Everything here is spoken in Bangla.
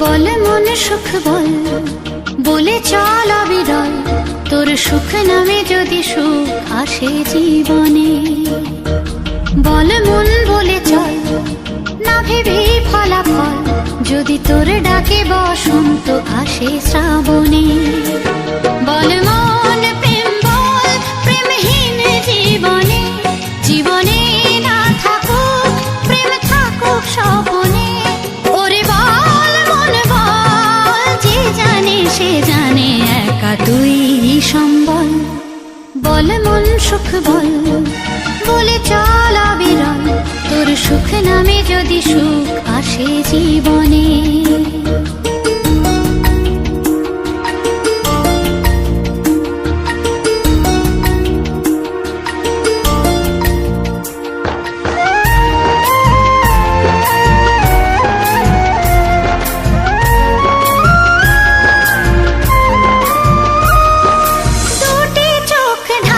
বল, মন সুখ বল। বলে চল অবিরল, তোর সুখ নামে যদি সুখ আসে জীবনে। বল, মন বলে চল, না ভেবে ফলাফল, যদি তোর ডাকে বসন্ত আসে শ্রাবণে। বল, মন, প্রেম বল, প্রেমহীন জীবনে। জীবনে না থাকুক, প্রেম থাকুক স্বপনে সে জানে একা তুই সম্বল। বল মন সুখ বল, বলে চল অবিরল। তোর সুখ নামে যদি সুখ আসে জীবনে